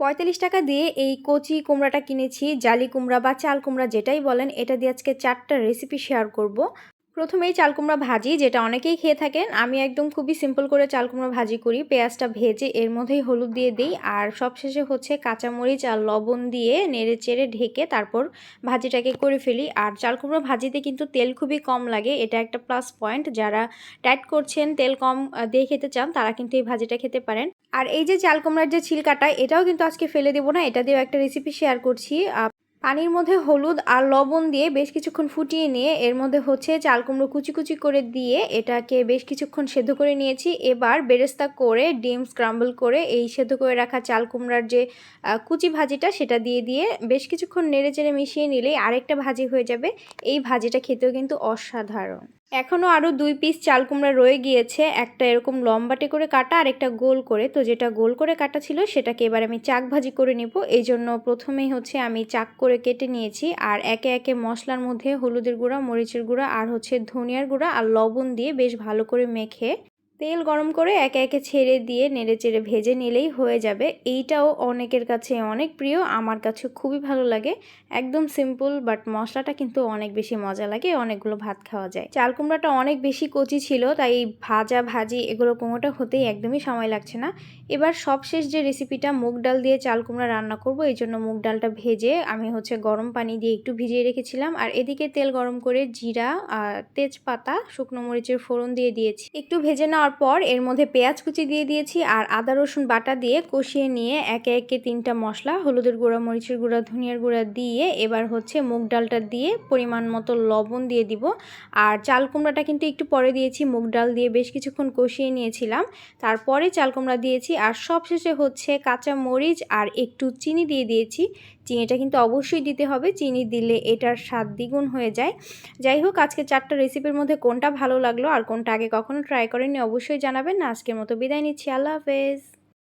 পঁয়তাল্লিশ টাকা দিয়ে এই কচি কুমড়াটা কিনেছি, জালি কুমড়া বা চাল কুমড়া যেটাই বলেন, এটা দিয়ে আজকে চারটা রেসিপি শেয়ার করব। প্রথমেই চাল কুমড়া ভাজি, যেটা অনেকেই খেয়ে থাকেন। আমি একদম খুবই সিম্পল করে চাল কুমড়া ভাজি করি। পেঁয়াজটা ভেজে এর মধ্যেই হলুদ দিয়ে দিই। আর সবশেষে হচ্ছে কাঁচামরিচ আর লবণ দিয়ে নেড়ে চেড়ে ঢেকে তারপর ভাজিটাকে করে ফেলি। আর চাল কুমড়া ভাজিতে কিন্তু তেল খুবই কম লাগে। এটা একটা প্লাস পয়েন্ট যারা ডায়েট করছেন, তেল কম দিয়ে খেতে চান, তারা কিন্তু এই ভাজিটা খেতে পারেন। আর এই যে চাল কুমড়ার যে ছিলকাটা, এটাও কিন্তু আজকে ফেলে দেবো না। এটা দিয়েও একটা রেসিপি শেয়ার করছি। পানির মধ্যে হলুদ আর লবণ দিয়ে বেশ কিছুক্ষণ ফুটিয়ে নিয়ে এর মধ্যে হচ্ছে চাল কুমড়ো কুচি কুচি করে দিয়ে এটাকে বেশ কিছুক্ষণ সেদ্ধ করে নিয়েছি। এবার বেরেস্তা করে, ডিম স্ক্রাম্বল করে এই সেদ্ধ করে রাখা চাল কুমড়ার যে কুচি ভাজিটা সেটা দিয়ে দিয়ে বেশ কিছুক্ষণ নেড়ে চেড়ে মিশিয়ে নিলেই আরেকটা ভাজি হয়ে যাবে। এই ভাজিটা খেতেও কিন্তু অসাধারণ। এখনও আরও দুই পিস চাল কুমড়া রয়ে গিয়েছে। একটা এরকম লম্বাটে করে কাটা আর একটা গোল করে। তো যেটা গোল করে কাটা ছিল, সেটাকে এবার আমি চাক ভাজি করে নিব। এই জন্য প্রথমেই হচ্ছে আমি চাক করে কেটে নিয়েছি। আর একে একে মশলার মধ্যে হলুদের গুঁড়া, মরিচের গুঁড়া, আর হচ্ছে ধনিয়ার গুঁড়া আর লবণ দিয়ে বেশ ভালো করে মেখে তেল গরম করে একে একে ছেড়ে দিয়ে নেড়ে চেড়ে ভেজে নিলেই হয়ে যাবে। এইটাও অনেকের কাছে অনেক প্রিয়, আমার কাছে খুবই ভালো লাগে। একদম সিম্পল বাট মশলাটা কিন্তু অনেক বেশি মজা লাগে, অনেকগুলো ভাত খাওয়া যায়। চাল কুমড়াটা অনেক বেশি কচি ছিল, তাই ভাজা ভাজি এগুলো কোনোটা হতেই একদমই সময় লাগছে না। এবার সবশেষ যে রেসিপিটা মুগ ডাল দিয়ে চাল কুমড়া রান্না করব, এই জন্য মুগ ডালটা ভেজে আমি হচ্ছে গরম পানি দিয়ে একটু ভিজিয়ে রেখেছিলাম। আর এদিকে তেল গরম করে জিরা তেজপাতা, শুকনো মরিচের ফোড়ন দিয়ে দিয়েছি। একটু ভেজে নেওয়ার দেওয়ার পর এর মধ্যে পেঁয়াজ কুচি দিয়ে দিয়েছি আর আদা, রসুন বাটা দিয়ে কষিয়ে নিয়ে একে একে তিনটা মশলা, হলুদের গুঁড়া, মরিচের গুঁড়া, ধনিয়ার গুঁড়া দিয়ে এবার হচ্ছে মুগ ডালটা দিয়ে পরিমাণ মতো লবণ দিয়ে দিব। আর চাল কুমড়াটা কিন্তু একটু পরে দিয়েছি, মুগ ডাল দিয়ে বেশ কিছুক্ষণ কষিয়ে নিয়েছিলাম। তারপরে চাল কুমড়া দিয়েছি আর সবশেষে হচ্ছে কাঁচা মরিচ আর একটু চিনি দিয়ে দিয়েছি। চিনিটা কিন্তু অবশ্যই দিতে হবে। চিনি দিলে এটার স্বাদ দ্বিগুণ হয়ে যায়। যাই হোক, আজকে চারটা রেসিপির মধ্যে কোনটা ভালো লাগল আর কোনটা আগে কখনো ট্রাই করেনি অবশ্যই জানাবেন। না আজকের মতো বিদায় নিচ্ছি। আল্লাহ হাফেজ।